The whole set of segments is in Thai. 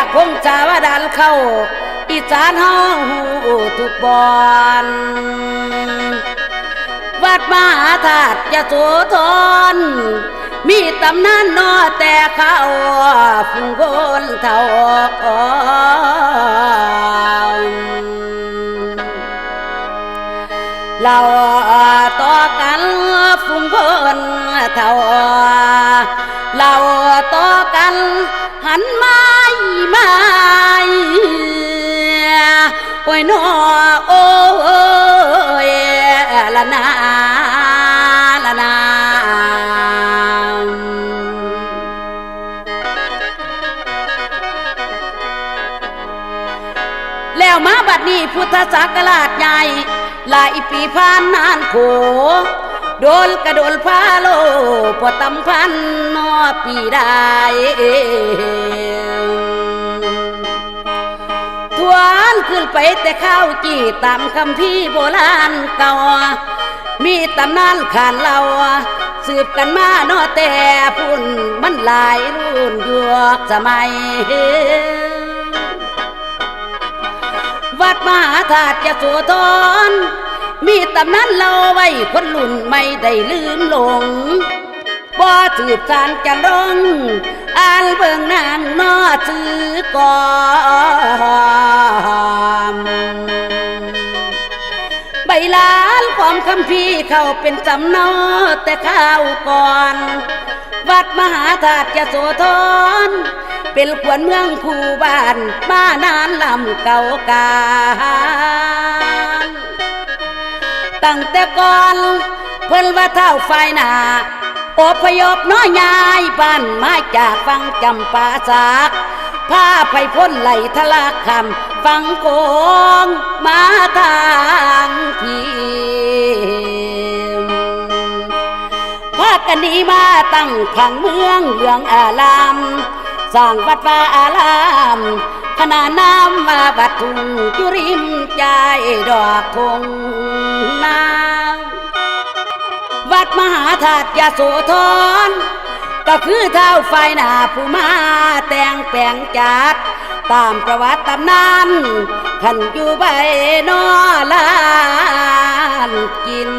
จากคงจาวดันเข้า อีสานเฮาหูทุกบอนวัดมหาธาตุยโสธรมีตำนานนอแต่เขาฟุ้งคนเท่าเราต่อกันฟุ้งคนเท่าเราต่อกันหันม้ ไม้โอ้ยนอโอ้ยละนาละนาแล้วมาบัดนี้พุทธศักราชใหญ่หลายปีผ่านนานโขโดนกระโดนพาโลพอตำพันนอปีได้ ขึ้นไปแต่ข้าวจีตามคำพี่โบราณเก่า มีตำนานขานเราสืบกันมาเนอแต่พุ่นมันหลายรุ่นยวกสมัย วัดมหาธาตุยโสธรมีตำนานเราไว้คนรุ่นไม่ได้ลืมหลงบ่ถืบสารจะลงอ่านเบิ่งนางนอซื้อก่อน คำพี่เข้าเป็นสำนาแต่ข้าวก่อน วัดมหาธาตุยโสธรเป็นขวัญเมืองคู่บ้านมานานลำเก่ากาลตั้งแต่ก่อน เพิ่นว่าเท่าไฟหนาอพยพน้อยยายบ้านมาจากฟังจำปาสักพาไปพ้นไหลทะลากคำ ฟังโกงมาทางพี่พากันนีมาตั้งขังเมืองเหลืองอารามสร้างวัดฟ้าอารามขนาน้ำมาบัดทุ่งจุริมใจดอกคงนาวัดมหาธาตุยโสธรก็คือเท้าไฟหนาผู้มาแต่งแปลงจัด ตามประวัติตำนานขันอยู่ใบนอลานกิน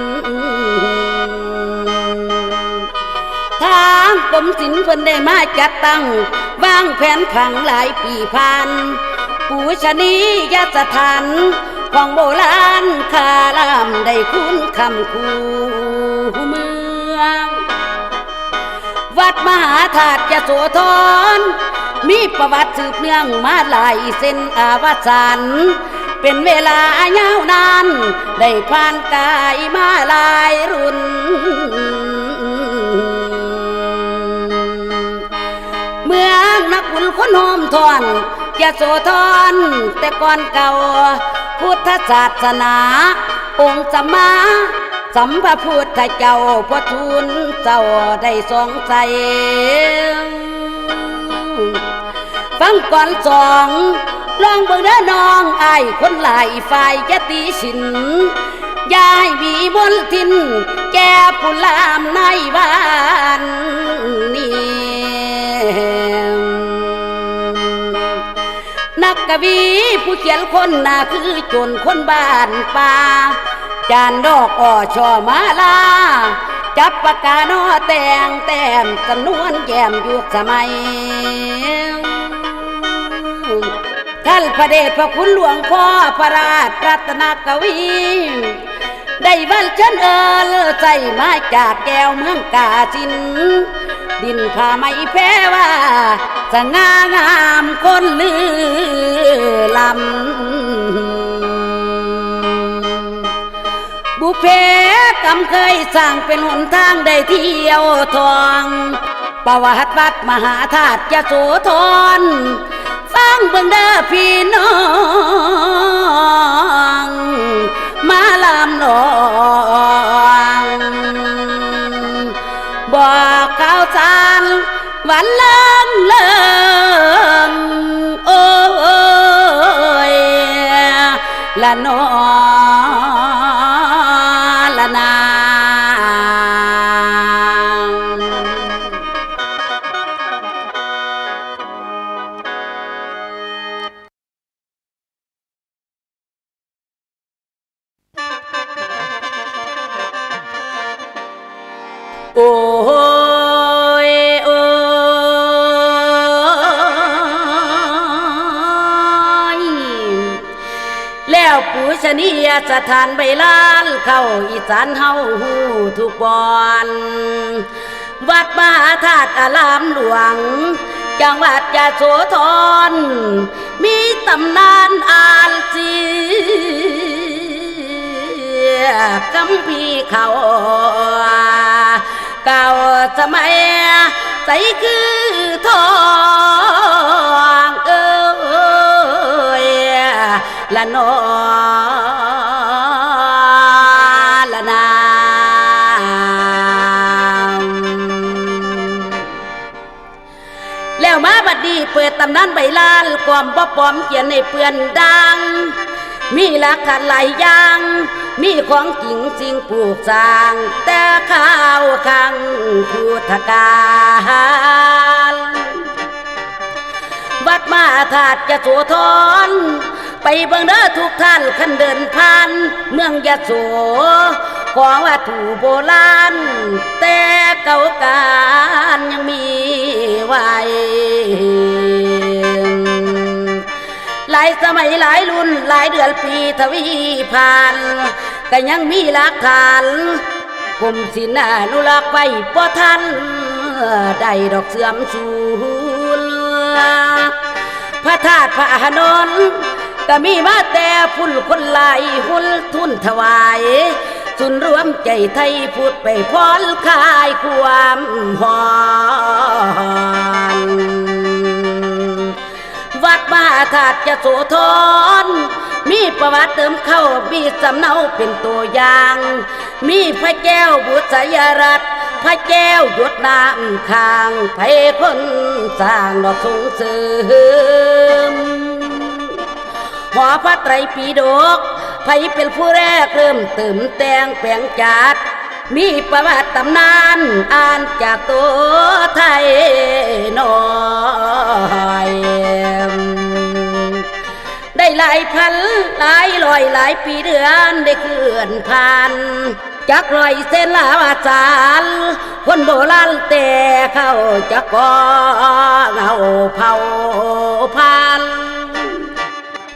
ทางกรมศิลป์เพิ่นได้มาจัดตั้งวางแผนขังหลายปีผ่านปูชนียสถานของโบราณคารามได้คุ้นคำคูเมือง วัดมหาธาตุยโสธร มีประวัติสืบเนื่องมาหลายเส้นอาวสานเป็นเวลายาวนาน ได้ผ่านกายมาหลายรุ่น เมืองนักบุญคนโฮมทอนยโสธรแต่ก่อนเก่า พุทธศาสนา องค์สมมาสัมพระพุทธเจ้าพระทูลเจ้าได้ทรงใจ ฟังก่อนสองลองเบิ่งเด้อน้องไอายคนหลายฝ่ายจะตีฉินยายมีมนทิน แก่ผู้ลามในบ้านนี้นักกวีผู้เขียนคนหน้าคือจนคนบ้านป่าจานดอกอ่อช่อมาลา จับปากกาโนอแต่งแต้มจำนวนแย้มยุคสมัย ท่านพระเดชพระคุณหลวงพ่อพระราชรัตนกวี ได้วันเชิญเอิลใจมาจากแก้วเมืองกาจิน ดินผ้าไม่แพ้ว่าสง่างามคนลือลำ บุเพกรรมเคยสร้างเป็นหนทางได้เที่ยวทอง ประวัติวัดมหาธาตุยโสธร ฟังเบิ่งเด้อพี่น้อง มาลำหนองบอกข้าวสานหวันเลิงเลิงโอ้ยละนอง ชนียสถานใบลาน เข้าอีสานเฮาหูทุกบอนวัดมหาธาตุอารามหลวง จังหวัดยะโสธร มีตำนานอ่านจีกำพีเขาเก่าสมัยใสคือทองเอ้ยละนอ ตำนานใบลานความบ่ปลอมเขียนในเปื่อนดัง มีหลักฐานหลายอย่าง มีของจริงสิ่งปลูกสร้าง แต่ข้าวขังพุทธการวัดมาธาตุยโสธรไปเบิ่งเด้อทุกท่านขันเดินผ่าน เมืองยะโสของวัตถุโบราณแต่เก่าการยังมีไว้ หลายสมัยหลายรุ่นหลายเดือนปีทวีผ่านก็ยังมีหลักฐานกรมศิลานุรักษ์ไว้ป่ทันได้ดอกเสื่อมสูญพระธาตุพระอานนท์ก็มีมาแต่พุ่นคนลายหุ่นทุนถวายสุนรวมใจไทยพูดไปพรคลายความหอน วัดมหาธาตุยโสธรมีประวัติเติมเข้ามีสำเนาเป็นตัวอย่าง มีพระแก้วบุษยรัตพระแก้วหยดน้ำข้างไผคนสร้างดอกสงเสริมหอพระไตรปิฎกไผเป็นผู้แรกเริ่มเติมแต่งแปลงจัดมีประวัติตำนานอ่านจากตัวไทยนอ หลายพันหลายร้อยหลายปีเดือนได้เคลื่อนผ่านจากรอยเส้นลาวาจารคนโบราณแต่เข้าจะก่อเงาเผาพัน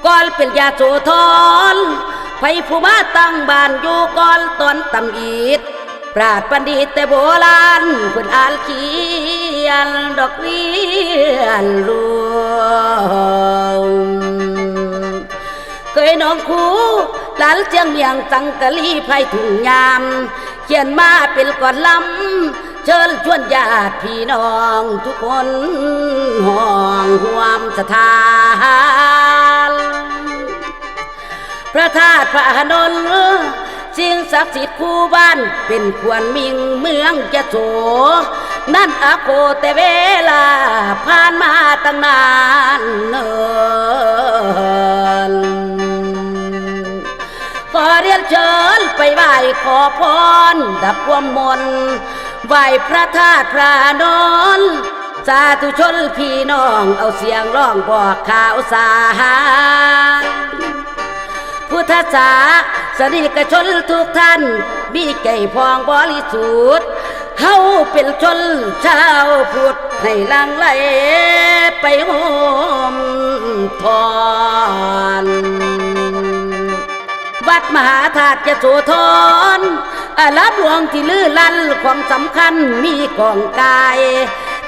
ก่อนเป็นยาโสธรไปผู้มาตั้งบ้านอยู่ก่อนตอนตำอีดปราดปันดีแต่โบราณเพิ่นอ่านเขียนดอกเรียนรวม น้องครูหลานเจียงเมียงจังกะลีไพถุงยาม เขียนมาเป็นก่อนลำเชิญชวนญาติพี่น้องทุกคนห้องห่วมสถานพระธาตุพระนนท์สิ่งศักดิ์สิทธิ์คู่บ้านเป็นควรมิงเมืองจะโส นั่นอาโคแต่เวลา ผ่านมาตั้งนานเนิน เรียนเชิญไปไหว้ขอพร ดับความมนไหว้พระธาตุพระอนนท์สาธุชนพี่น้องเอาเสียงร้องบอกข่าวสารพุทธศาสนิกชนทุกท่านมีใจพองบริสุทธิ์เฮาเป็นชนชาวพุทธให้ลังไหลไปโหมทอน วัดมหาธาตุยโสธรอารับหลวงที่ลือลั่นความสำคัญมีกองกาย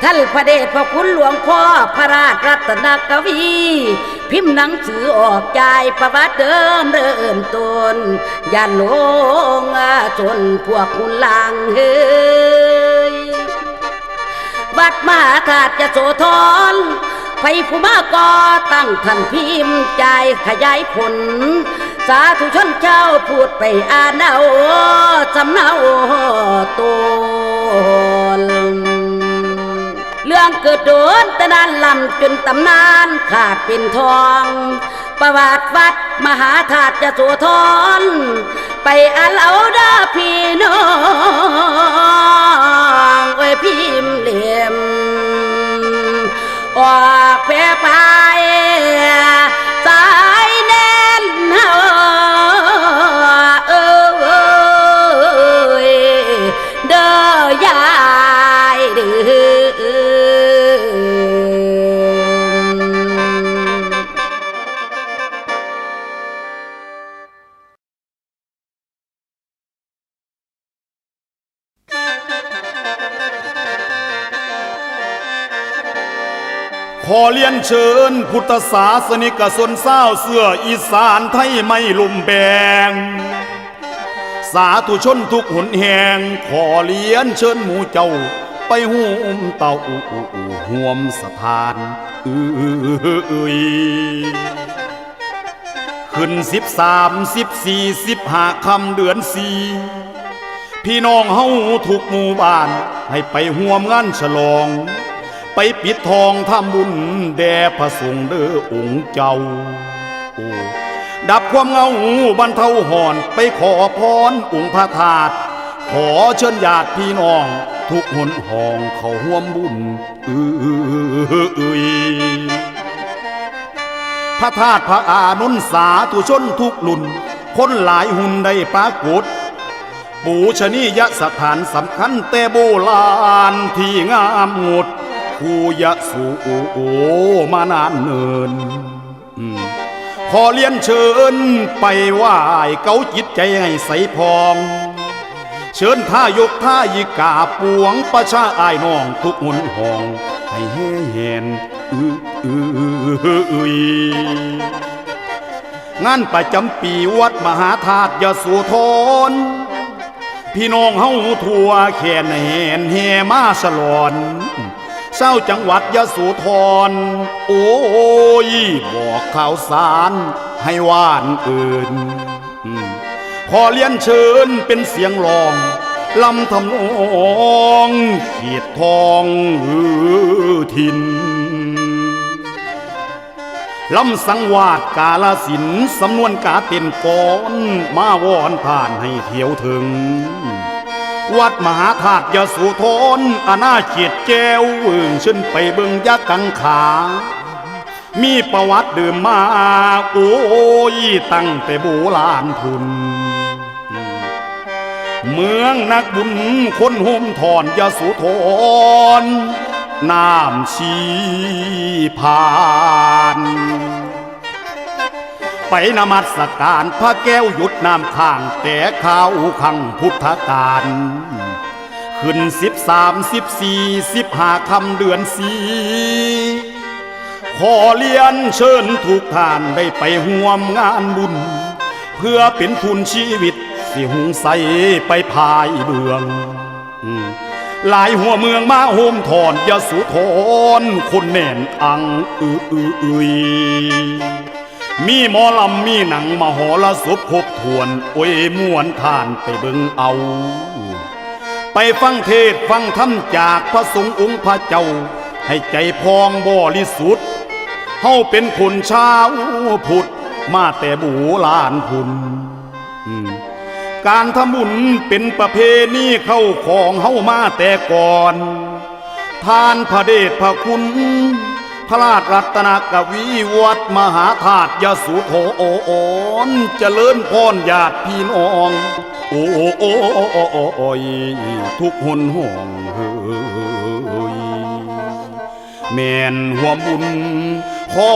ท่านพระเดชพระคุณหลวงพ่อพระราชรัตนกวี พิมพ์หนังสือออกใจประวัติเดิมเริ่มต้นอย่าหลงจนพวกคุณลางเฮ้ยวัดมหาธาตุยโสธรไปผู้มาก่อตั้งท่านพิมพ์ใจขยายผล สาธุชนเจ้าพูดไปอ่านเอาสำเนาตนเรื่องเกิดโดนต่นานลำจนตำนานขาดเป็นทอง ประวัติวัดมหาธาตุยโสธรไปอ่านเอาด้อพี่น้องไว้พิมเหลี่ยมออกแพร่ไปสา อเลียนเชิญ พุทธศาสนิกชนเศร้าเสื้ออีสานไทยไม่ลุ่มแบง สาธุชนทุกหนแห่งขอเลียนเชิญหมูเจ้า ไปหุ้มเต่าอูอูห่วมสถานเอ้ยขึ้นสิบสามสิบสี่สิบห้าคำเดือนสี่พี่น้องเฮาทุกหมู่บ้าน ให้ไปห่วมงานฉลอง ไปปิดทองทำบุญแด่พระสงฆ์เด้อองค์เจ้าโอ้ดับความเหงาบรรเทาหอนไปขอพรองค์พระธาตุขอเชิญญาติพี่น้อง ทุกหนห้องเขาห่วมบุญเอ้ยพระธาตุพระอานุนสาธุชนทุกลุ่น คนหลายหุ่นได้ปรากฏปูชนียสถานสำคัญแต่โบราณที่งามงด คูยะสูโอมานานเนินขอเลียนเชิญไปไหว้เกาจิตใจให้ใสพอง เชิญท่ายกท่ายิกาปวงประชาอายน้องทุกหนห้อง ให้แห่แหนอืออืออื้องานประจำปีวัดมหาธาตุยโสธรพี่น้องเฮาทั่วแค่นแหนแห่มาสลอน เศร้าจังหวัดยะโสธร โอ้ยบอกข่าวสารให้ว่านเอินขอเลียนเชิญเป็นเสียงร้องลำทำนองเขียดทองเออทินลำสังวาดกาลสินสำนวนกาเต็นก่อนมาวอนผ่านให้เที่ยวถึง วัดมหาธาตุยโสุธรอาณาเขตแก้วเอิงขึ้นไปเบิงยักษ์กังขา มีประวัติเดิมมา โอ้ยตั้งแต่โบราณทุน เมืองนักบุญคนห่มถอนยโสุธรน้ำชีผ่าน ไปนมัสการพระแก้วหยุดน้ำข้าง แต่ข้าวขังพุทธการขึ้นสิบสามสิบสี่สิบห้าคำเดือนสีขอเลียนเชิญทุกท่านได้ไปห่วมงานบุญ เพื่อเป็นทุนชีวิตสิหุงใสไปพายเบืองหลายหัวเมืองมาโฮมถอนยาสุธรคนแน่นอังอืออืออือ มีหมอลำมีหนังมหรสพครบทวนโอ้ยม่วนทานไปเบิงเอา ไปฟังเทศฟังธรรมจากพระสงฆ์องค์พระเจ้า ให้ใจพองบริสุทธิ์เฮาเป็นคนชาวพุทธมาแต่บูลานพุนการทำบุญเป็นประเพณีเข้าของเฮามาแต่ก่อน ทานพระเดชพระคุณ พระราชรัตนกวีวัดมหาธาตุยสุโธโอโอนเจริญพรญาติพี่น้อง โอ้โอโอโอโอยทุกหนห้องเฮ้ยแม่นหัวบุญขอ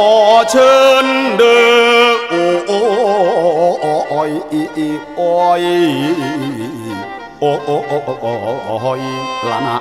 เชิญเด้อโอ้โอโอยอีอีโอยโอ้โอโอโอยละนา